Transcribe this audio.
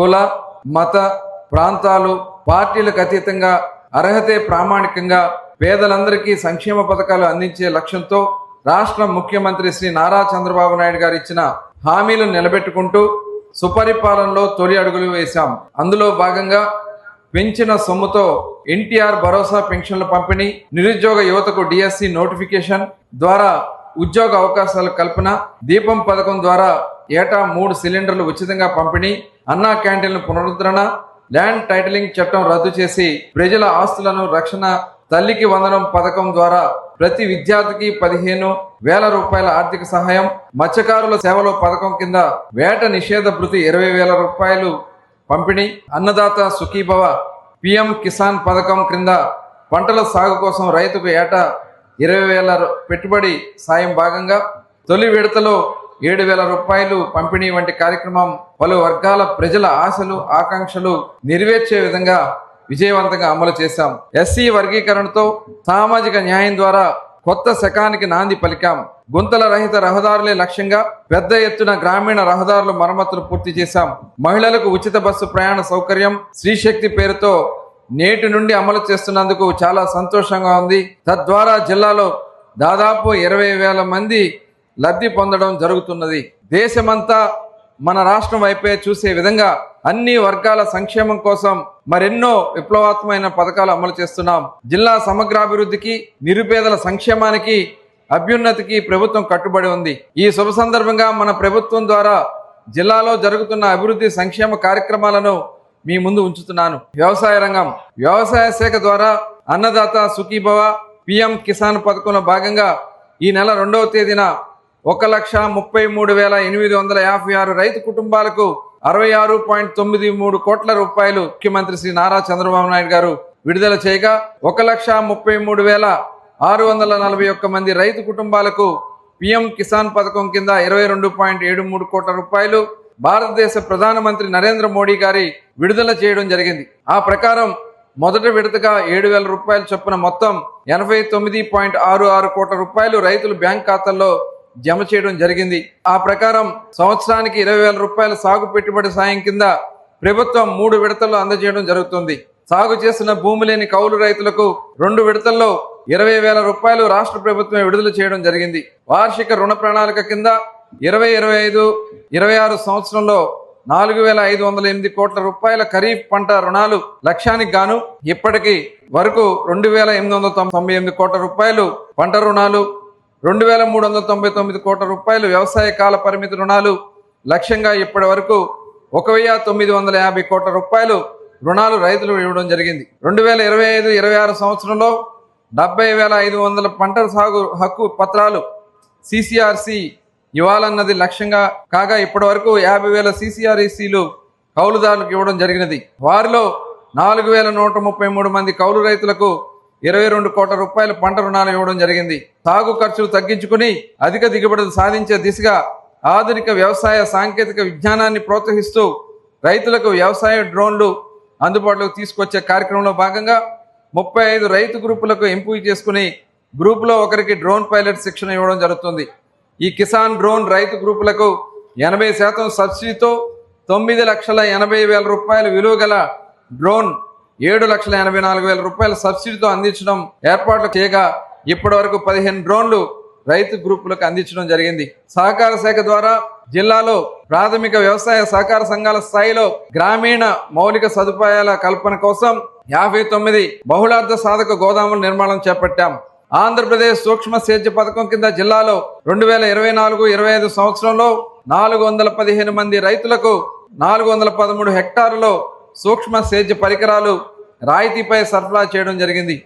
కుల మత ప్రాంతాలు పార్టీలకు అతీతంగా అర్హతే ప్రామాణికంగా పేదలందరికీ సంక్షేమ పథకాలు అందించే లక్ష్యంతో రాష్ట్ర ముఖ్యమంత్రి శ్రీ నారా చంద్రబాబు నాయుడు గారు ఇచ్చిన హామీలను నిలబెట్టుకుంటూ సుపరిపాలనలో తొలి అడుగులు వేశాం. అందులో భాగంగా పెంచిన సొమ్ముతో ఎన్టీఆర్ భరోసా పెన్షన్ల పంపిణీ నిరుద్యోగ యువతకు డిఎస్సి నోటిఫికేషన్ ద్వారా ఉద్యోగ అవకాశాల కల్పన దీపం పథకం ద్వారా ఏటా మూడు సిలిండర్లు ఉచితంగా పంపిణీ అన్నా క్యాంటీన్ల పునరుద్ధరణ ల్యాండ్ టైటిలింగ్ చట్టం రద్దు చేసి ప్రజల ఆస్తులను రక్షణ తల్లికి వందనం పథకం ద్వారా ప్రతి విద్యార్థికి పదిహేను వేల రూపాయల ఆర్థిక సహాయం మత్స్యకారుల సేవలో పథకం కింద వేట నిషేధ భృతి ఇరవై వేల రూపాయలు పంపిణీ అన్నదాత సుఖీభవ పిఎం కిసాన్ పథకం క్రింద పంటల సాగు కోసం రైతుకు ఏటా ఇరవై వేల రు- పెట్టుబడి సాయం భాగంగా తొలి విడతలో ఏడు వేల రూపాయలు పంపిణీ వంటి కార్యక్రమం పలు వర్గాల ప్రజల ఆశలు ఆకాంక్షలు నెరవేర్చే విధంగా విజయవంతంగా అమలు చేశాం. ఎస్సీ వర్గీకరణతో సామాజిక న్యాయం ద్వారా కొత్త శకానికి నాంది పలికాం. గుంతల రహిత రహదారులే లక్ష్యంగా పెద్ద ఎత్తున గ్రామీణ రహదారుల మరమ్మతులు పూర్తి చేశాం. మహిళలకు ఉచిత బస్సు ప్రయాణ సౌకర్యం శ్రీశక్తి పేరుతో నేటి నుండి అమలు చేస్తున్నందుకు చాలా సంతోషంగా ఉంది. తద్వారా జిల్లాలో దాదాపు ఇరవై వేల మంది లబ్ధి పొందడం జరుగుతున్నది. దేశమంతా మన రాష్ట్రం వైపే చూసే విధంగా అన్ని వర్గాల సంక్షేమం కోసం మరెన్నో విప్లవాత్మైన పథకాలు అమలు చేస్తున్నాం. జిల్లా సమగ్రాభివృద్ధికి నిరుపేదల సంక్షేమానికి అభ్యున్నతికి ప్రభుత్వం కట్టుబడి ఉంది. ఈ శుభ సందర్భంగా మన ప్రభుత్వం ద్వారా జిల్లాలో జరుగుతున్న అభివృద్ధి సంక్షేమ కార్యక్రమాలను మీ ముందు ఉంచుతున్నాను. వ్యవసాయ రంగం. వ్యవసాయ శాఖ ద్వారా అన్నదాత సుఖీభవ పిఎం కిసాన్ పథకంలో భాగంగా ఈ నెల రెండవ తేదీన ఒక లక్ష ముప్పై మూడు వేల ఎనిమిది వందల యాభై ఆరు రైతు కుటుంబాలకు అరవై ఆరు పాయింట్ తొమ్మిది మూడు కోట్ల రూపాయలు ముఖ్యమంత్రి శ్రీ నారా చంద్రబాబు నాయుడు గారు విడుదల చేయగా ఒక లక్ష ముప్పై మూడు వేల ఆరు వందల నలభై ఒక్క మంది రైతు కుటుంబాలకు పిఎం కిసాన్ పథకం కింద ఇరవై రెండు పాయింట్ ఏడు మూడు కోట్ల రూపాయలు భారతదేశ ప్రధానమంత్రి నరేంద్ర మోడీ గారి విడుదల చేయడం జరిగింది. ఆ ప్రకారం మొదటి విడతగా ఏడు వేల రూపాయలు చొప్పున మొత్తం ఎనభై తొమ్మిది పాయింట్ ఆరు ఆరు కోట్ల రూపాయలు రైతులు బ్యాంక్ ఖాతాల్లో జమ చేయడం జరిగింది. ఆ ప్రకారం సంవత్సరానికి ఇరవై వేల రూపాయల సాగు పెట్టుబడి సాయం కింద ప్రభుత్వం మూడు విడతల్లో అందజేయడం జరుగుతుంది. సాగు చేసిన భూమి లేని కౌలు రైతులకు రెండు విడతల్లో ఇరవై వేల రూపాయలు రాష్ట్ర ప్రభుత్వమే విడుదల చేయడం జరిగింది. వార్షిక రుణ ప్రణాళిక కింద ఇరవై ఇరవై ఐదు ఇరవై ఆరు సంవత్సరంలో నాలుగు వేల ఐదు వందల ఎనిమిది కోట్ల రూపాయల ఖరీఫ్ పంట రుణాలు లక్ష్యానికి గాను ఇప్పటికీ వరకు రెండు వేల ఎనిమిది వందల తొంభై ఎనిమిది కోట్ల రూపాయలు పంట రుణాలు రెండు వేల మూడు వందల తొంభై తొమ్మిది కోట్ల రూపాయలు వ్యవసాయ కాల పరిమితి రుణాలు లక్ష్యంగా ఇప్పటి వరకు ఒక వెయ్యి తొమ్మిది వందల యాభై కోట్ల రూపాయలు రుణాలు రైతులు ఇవ్వడం జరిగింది. రెండు వేల ఇరవై ఐదు ఇరవై ఆరు సంవత్సరంలో డెబ్బై వేల ఐదు వందల పంటల సాగు హక్కు పత్రాలు సిసిఆర్సి ఇవ్వాలన్నది లక్ష్యంగా కాగా ఇప్పటి వరకు యాభై వేల సిసిఆర్ఈసీలు కౌలుదారులకు ఇవ్వడం జరిగినది. వారిలో నాలుగు వేల నూట ముప్పై మూడు మంది కౌలు రైతులకు ఇరవై రెండు కోట్ల రూపాయల పంట రుణాలు ఇవ్వడం జరిగింది. సాగు ఖర్చులు తగ్గించుకుని అధిక దిగుబడులు సాధించే దిశగా ఆధునిక వ్యవసాయ సాంకేతిక విజ్ఞానాన్ని ప్రోత్సహిస్తూ రైతులకు వ్యవసాయ డ్రోన్లు అందుబాటులోకి తీసుకొచ్చే కార్యక్రమంలో భాగంగా ముప్పై ఐదు రైతు గ్రూపులకు ఎంపిక చేసుకుని గ్రూపులో ఒకరికి డ్రోన్ పైలట్ శిక్షణ ఇవ్వడం జరుగుతుంది. ఈ కిసాన్ డ్రోన్ రైతు గ్రూపులకు ఎనభై శాతం సబ్సిడీతో తొమ్మిది లక్షల ఎనభై వేల రూపాయల విలువ గల డ్రోన్ ఏడు లక్షల ఎనభై నాలుగు వేల రూపాయల సబ్సిడీతో అందించడం ఏర్పాట్లు చేయగా ఇప్పటి వరకు పదిహేను డ్రోన్లు రైతు గ్రూపులకు అందించడం జరిగింది. సహకార శాఖ ద్వారా జిల్లాలో ప్రాథమిక వ్యవసాయ సహకార సంఘాల స్థాయిలో గ్రామీణ మౌలిక సదుపాయాల కల్పన కోసం యాభై తొమ్మిది బహుళార్థ సాధక గోదాముల నిర్మాణం చేపట్టాం. ఆంధ్రప్రదేశ్ సూక్ష్మ సేద్య పథకం కింద జిల్లాలో రెండు వేల ఇరవై నాలుగు ఇరవై ఐదు సంవత్సరంలో నాలుగు వందల పదిహేను మంది రైతులకు నాలుగు వందల పదమూడు హెక్టారులో సూక్ష్మ సేద్య పరికరాలు రాయితీపై సరఫరా చేయడం జరిగింది.